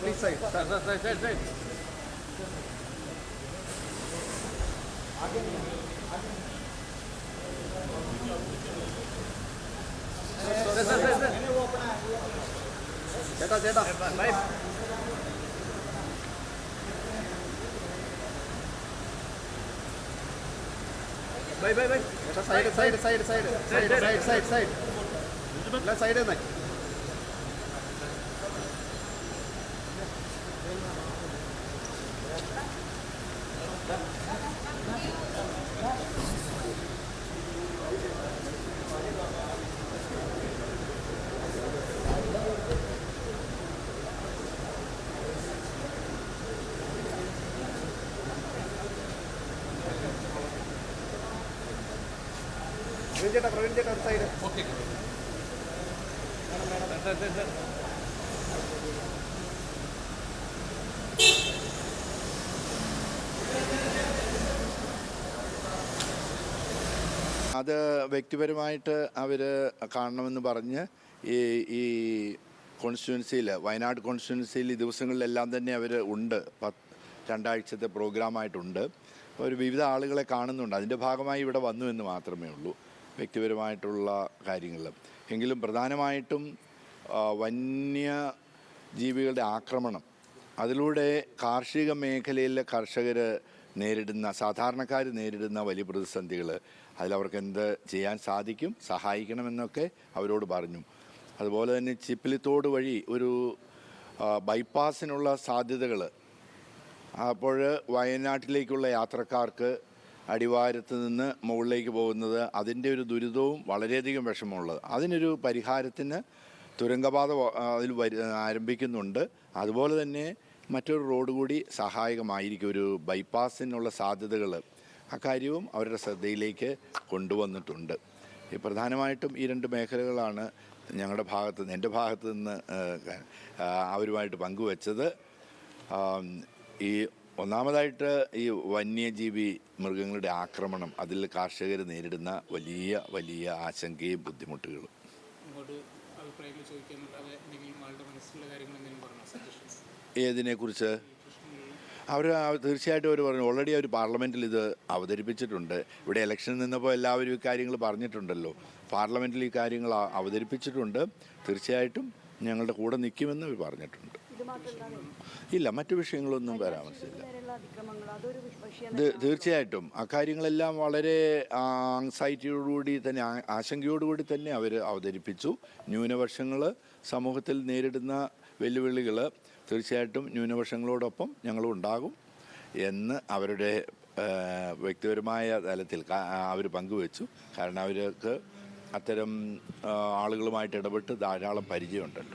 please side. Sir, sir, side, side, side. Sir, sir, sir, sir. ചേട്ടാ ചേട്ടാ bye bye bye side, side side side side side side side side side, side Praveen చేట ప్రవీణ్ చేట అటు side okay അത് വ്യക്തിപരമായിട്ട് അവർ കാണണമെന്ന് പറഞ്ഞ് ഈ ഈ കോൺസ്റ്റിറ്റ്യുവൻസിയിൽ വയനാട് കോൺസ്റ്റിറ്റ്യുവൻസിയിൽ ഈ ദിവസങ്ങളിലെല്ലാം തന്നെ അവർ ഉണ്ട്. പത്ത് രണ്ടാഴ്ചത്തെ പ്രോഗ്രാമായിട്ടുണ്ട്. അവർ വിവിധ ആളുകളെ കാണുന്നുണ്ട്. അതിന്റെ ഭാഗമായി ഇവിടെ വന്നു എന്ന് മാത്രമേ ഉള്ളൂ. വ്യക്തിപരമായിട്ടുള്ള കാര്യങ്ങൾ എങ്കിലും പ്രധാനമായിട്ടും വന്യ വന്യജീവികളുടെ ആക്രമണം അതിലൂടെ കാർഷിക മേഖലയിലെ കർഷകർ നേരിടുന്ന സാധാരണക്കാർ നേരിടുന്ന വലിയ പ്രതിസന്ധികൾ അതിലവർക്ക് എന്ത് ചെയ്യാൻ സാധിക്കും സഹായിക്കണമെന്നൊക്കെ അവരോട് പറഞ്ഞു. അതുപോലെ തന്നെ ചിപ്പിലിത്തോട് വഴി ഒരു ബൈപ്പാസിനുള്ള സാധ്യതകൾ അപ്പോൾ വയനാട്ടിലേക്കുള്ള യാത്രക്കാർക്ക് അടിവാരത്ത് നിന്ന് മുകളിലേക്ക് പോകുന്നത് അതിന്റെ ഒരു ദുരിതവും വളരെയധികം വിഷമമുള്ളത്. അതിനൊരു പരിഹാരത്തിന് തുരങ്കപാത അതിൽ ആരംഭിക്കുന്നുണ്ട്. അതുപോലെ തന്നെ മറ്റൊരു റോഡ് കൂടി സഹായകമായിരിക്കും ഒരു ബൈപ്പാസിനുള്ള സാധ്യതകൾ അക്കാര്യവും അവരുടെ ശ്രദ്ധയിലേക്ക് കൊണ്ടുവന്നിട്ടുണ്ട്. പ്രധാനമായിട്ടും ഈ രണ്ട് മേഖലകളാണ് ഞങ്ങളുടെ ഭാഗത്ത് നിന്ന് എന്റെ ഭാഗത്ത് നിന്ന് അവരുമായിട്ട് പങ്കുവച്ചത്. ഈ ഒന്നാമതായിട്ട് ഈ വന്യജീവി മൃഗങ്ങളുടെ ആക്രമണം അതിൽ കർഷകർ നേരിടുന്ന വലിയ വലിയ ആശങ്കയും ബുദ്ധിമുട്ടുകളും. അഭിപ്രായങ്ങൾ ചോദിക്കാനല്ലാതെ എന്തെങ്കിലും ആളുടെ മനസ്സിലുള്ള കാര്യങ്ങൾ എന്തെങ്കിലും പറഞ്ഞോ? സജഷൻസ് ഏതിനെക്കുറിച്ച്? അവർ തീർച്ചയായിട്ടും അവർ പറഞ്ഞു. ഓൾറെഡി അവർ പാർലമെന്റിൽ ഇത് അവതരിപ്പിച്ചിട്ടുണ്ട്. ഇവിടെ ഇലക്ഷൻ നിന്നപ്പോൾ എല്ലാവരും ഈ കാര്യങ്ങൾ പറഞ്ഞിട്ടുണ്ടല്ലോ. പാർലമെന്റിൽ ഈ കാര്യങ്ങൾ അവതരിപ്പിച്ചിട്ടുണ്ട്. തീർച്ചയായിട്ടും ഞങ്ങളുടെ കൂടെ നിൽക്കുമെന്ന് അവർ പറഞ്ഞിട്ടുണ്ട്. ഇല്ല മറ്റു വിഷയങ്ങളൊന്നും പരാമർശിച്ചില്ല. തീർച്ചയായിട്ടും അക്കാര്യങ്ങളെല്ലാം വളരെ ആങ്സൈറ്റിയോടുകൂടി തന്നെ ആശങ്കയോടുകൂടി തന്നെ അവർ അവതരിപ്പിച്ചു. ന്യൂനപക്ഷങ്ങൾ സമൂഹത്തിൽ നേരിടുന്ന വെല്ലുവിളികൾ തീർച്ചയായിട്ടും ന്യൂനപക്ഷങ്ങളോടൊപ്പം ഞങ്ങളും ഉണ്ടാകും എന്ന് അവരുടെ വ്യക്തിപരമായ തലത്തിൽ അവർ പങ്കുവച്ചു. കാരണം അവർക്ക് അത്തരം ആളുകളുമായിട്ട് ഇടപെട്ട് ധാരാളം പരിചയമുണ്ടല്ലോ